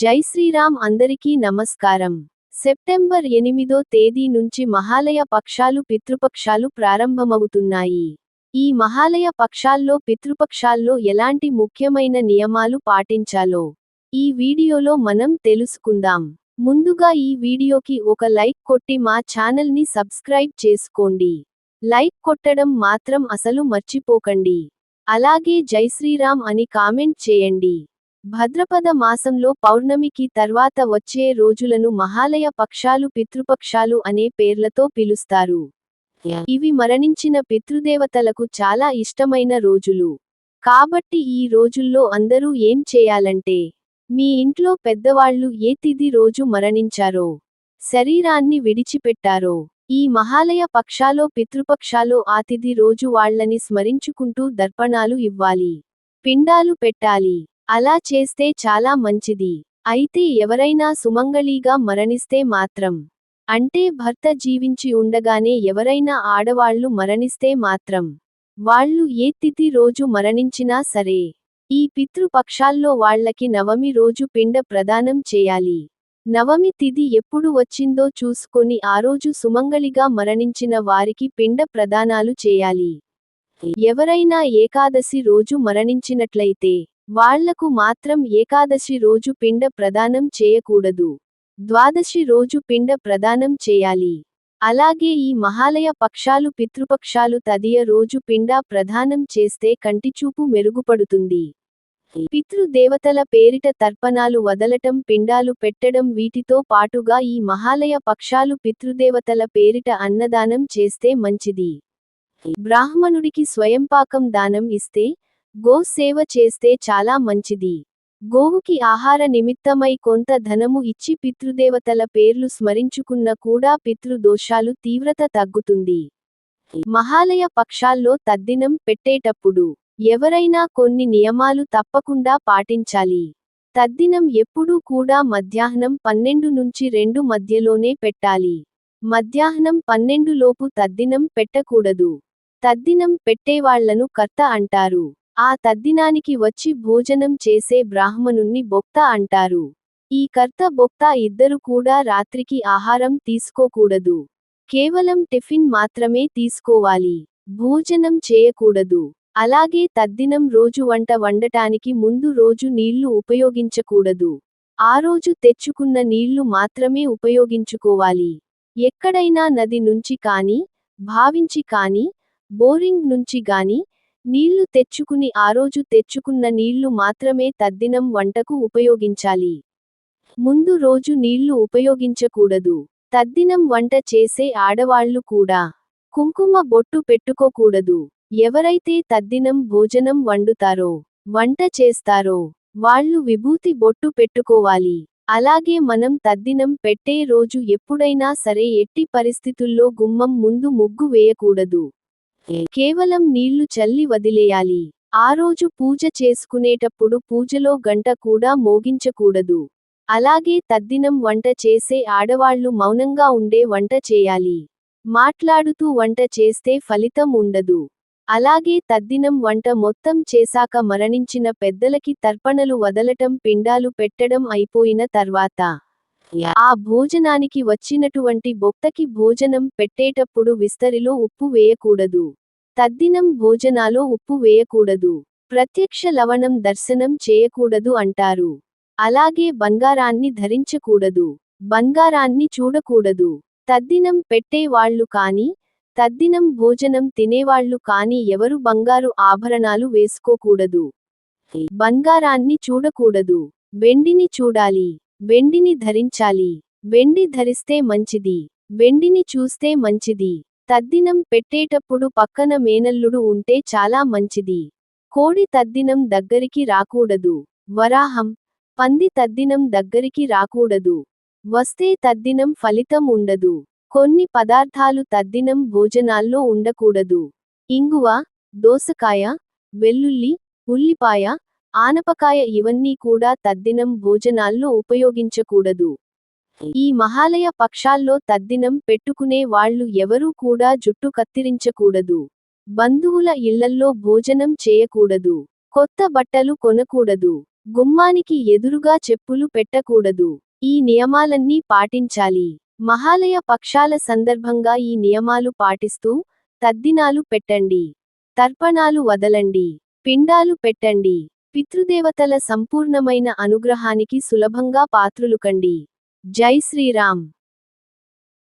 జై శ్రీరామ్ అందరికీ నమస్కారం. సెప్టెంబర్ ఎనిమిదో తేదీ నుంచి మహాలయ పక్షాలు పితృపక్షాలు ప్రారంభమవుతున్నాయి. ఈ మహాలయ పక్షాల్లో పితృపక్షాల్లో ఎలాంటి ముఖ్యమైన నియమాలు పాటించాలో ఈ వీడియోలో మనం తెలుసుకుందాం. ముందుగా ఈ వీడియోకి ఒక లైక్ కొట్టి మా ఛానల్ని సబ్స్క్రైబ్ చేసుకోండి. లైక్ కొట్టడం మాత్రం అసలు మర్చిపోకండి. అలాగే జై శ్రీరామ్ అని కామెంట్ చేయండి. భద్రపద మాసంలో పౌర్ణమికి తర్వాత వచ్చే రోజులను మహాలయ పక్షాలు పితృపక్షాలు అనే పేర్లతో పిలుస్తారు. ఇవి మరణించిన పితృదేవతలకు చాలా ఇష్టమైన రోజులు. కాబట్టి ఈ రోజుల్లో అందరూ ఏం చేయాలంటే మీ ఇంట్లో పెద్దవాళ్ళు ఏ తిది రోజు మరణించారో శరీరాన్ని విడిచిపెట్టారో ఈ మహాలయ పక్షాలో పితృపక్షాలో ఆ రోజు వాళ్ళని స్మరించుకుంటూ దర్పణాలు ఇవ్వాలి. పిండాలు పెట్టాలి. అలా చేస్తే చాలా మంచిది. అయితే ఎవరైనా సుమంగళిగా మరణిస్తే మాత్రం. అంటే భర్త జీవించి ఉండగానే ఎవరైనా ఆడవాళ్ళు మరణిస్తే మాత్రం. వాళ్ళు ఏ తిథి రోజు మరణించినా సరే. ఈ పితృపక్షాల్లో వాళ్ళకి నవమి రోజు పిండ ప్రదానం చేయాలి. నవమి తిథి ఎప్పుడు వచ్చిందో చూసుకొని ఆ రోజు సుమంగళిగా మరణించిన వారికి పిండ ప్రదానాలు చేయాలి. ఎవరైనా ఏకాదశి రోజు మరణించినట్లయితే వాళ్ళకు మాత్రం ఏకాదశి రోజు పిండ ప్రదానం చేయకూడదు. ద్వాదశి రోజు పిండ ప్రదానం చేయాలి. అలాగే ఈ మహాలయ పక్షాలు పితృపక్షాలు తదియ రోజు పిండ ప్రదానం చేస్తే కంటిచూపు మెరుగుపడుతుంది. పితృదేవతల పేరిట తర్పణాలు వదలటం పిండాలు పెట్టడం వీటితో పాటుగా ఈ మహాలయ పక్షాలు పితృదేవతల పేరిట అన్నదానం చేస్తే మంచిది. బ్రాహ్మణుడికి స్వయంపాకం దానం ఇస్తే గో సేవ చేస్తే చాలా మంచిది. గోవుకి ఆహార నిమిత్తమై కొంత ధనము ఇచ్చి పితృదేవతల పేర్లు స్మరించుకున్న కూడా పితృదోషాలు తీవ్రత తగ్గుతుంది. మహాలయ పక్షాల్లో తద్దినం పెట్టేటప్పుడు ఎవరైనా కొన్ని నియమాలు తప్పకుండా పాటించాలి. తద్దినం ఎప్పుడూ కూడా మధ్యాహ్నం పన్నెండు నుంచి రెండు మధ్యలోనే పెట్టాలి. మధ్యాహ్నం పన్నెండు లోపు తద్దినం పెట్టకూడదు. తద్దినం పెట్టేవాళ్ళను కర్త అంటారు. ఆ తద్దినానికి వచ్చి భోజనం చేసే బ్రాహ్మణుణ్ణి బొక్త అంటారు. ఈ కర్త బొక్త ఇద్దరు కూడా రాత్రికి ఆహారం తీసుకోకూడదు. కేవలం టిఫిన్ మాత్రమే తీసుకోవాలి. భోజనం చేయకూడదు. అలాగే తద్దినం రోజు వంట వండటానికి ముందు రోజు నీళ్ళు ఉపయోగించకూడదు. ఆ రోజు తెచ్చుకున్న నీళ్ళు మాత్రమే ఉపయోగించుకోవాలి. ఎక్కడైనా నది నుంచి కాని భావించి కాని బోరింగ్ నుంచి గాని నీళ్ళు తెచ్చుకుని ఆ రోజు తెచ్చుకున్న నీళ్ళు మాత్రమే తద్దినం వంటకు ఉపయోగించాలి. ముందు రోజు నీళ్ళు ఉపయోగించకూడదు. తద్దినం వంట చేసే ఆడవాళ్ళు కూడా కుంకుమ బొట్టు పెట్టుకోకూడదు. ఎవరైతే తద్దినం భోజనం వండుతారో వంట చేస్తారో వాళ్ళు విభూతి బొట్టు పెట్టుకోవాలి. అలాగే మనం తద్దినం పెట్టే రోజు ఎప్పుడైనా సరే ఎట్టి పరిస్థితుల్లో గుమ్మం ముందు ముగ్గు వేయకూడదు. కేవలం నీళ్ళు చల్లి వదిలేయాలి. ఆ రోజు పూజ చేసుకునేటప్పుడు పూజలో గంట కూడా మోగించకూడదు. అలాగే తద్దినం వంట చేసే ఆడవాళ్ళు మౌనంగా ఉండే వంట చేయాలి. మాట్లాడుతూ వంట చేస్తే ఫలితం ఉండదు. అలాగే తద్దినం వంట మొత్తం చేశాక మరణించిన పెద్దలకి తర్పణలు వదలటం పిండాలు పెట్టడం అయిపోయిన తర్వాత ఆ భోజనానికి వచ్చినటువంటి బొక్తకి భోజనం పెట్టేటప్పుడు విస్తరిలో ఉప్పు వేయకూడదు. తద్దినం భోజనాలో ఉప్పు వేయకూడదు. ప్రత్యక్ష లవణం దర్శనం చేయకూడదు అంటారు. అలాగే బంగారాన్ని ధరించకూడదు. బంగారాన్ని చూడకూడదు. తద్దినం పెట్టేవాళ్ళు కాని తద్దినం భోజనం తినేవాళ్ళు కాని ఎవరు బంగారు ఆభరణాలు వేసుకోకూడదు. బంగారాన్ని చూడకూడదు. వెండిని చూడాలి. వెండిని ధరించాలి. వెండి ధరిస్తే మంచిది. వెండిని చూస్తే మంచిది. తద్దినం పెట్టేటప్పుడు పక్కన మేనల్లుడు ఉంటే చాలా మంచిది. కోడి తద్దినం దగ్గరికి రాకూడదు. వరాహం పంది తద్దినం దగ్గరికి రాకూడదు. వస్తే తద్దినం ఫలితం ఉండదు. కొన్ని పదార్థాలు తద్దినం భోజనాల్లో ఉండకూడదు. ఇంగువ దోసకాయ వెల్లుల్లి ఉల్లిపాయ ఆనపకాయ ఇవన్నీ కూడా తద్దినం భోజనాల్లో ఉపయోగించకూడదు. ఈ మహాలయ పక్షాల్లో తద్దినం పెట్టుకునే వాళ్ళు ఎవరూ కూడా జుట్టు కత్తిరించకూడదు. బంధువుల ఇళ్ళల్లో భోజనం చేయకూడదు. కొత్త బట్టలు కొనకూడదు. గుమ్మానికి ఎదురుగా చెప్పులు పెట్టకూడదు. ఈ నియమాలన్నీ పాటించాలి. మహాలయ పక్షాల సందర్భంగా ఈ నియమాలు పాటిస్తూ తద్దినాలు పెట్టండి. తర్పణాలు వదలండి. పిండాలు పెట్టండి. పితృదేవతల సంపూర్ణమైన అనుగ్రహానికి సులభంగా పాత్రులు కండి జై శ్రీరామ్.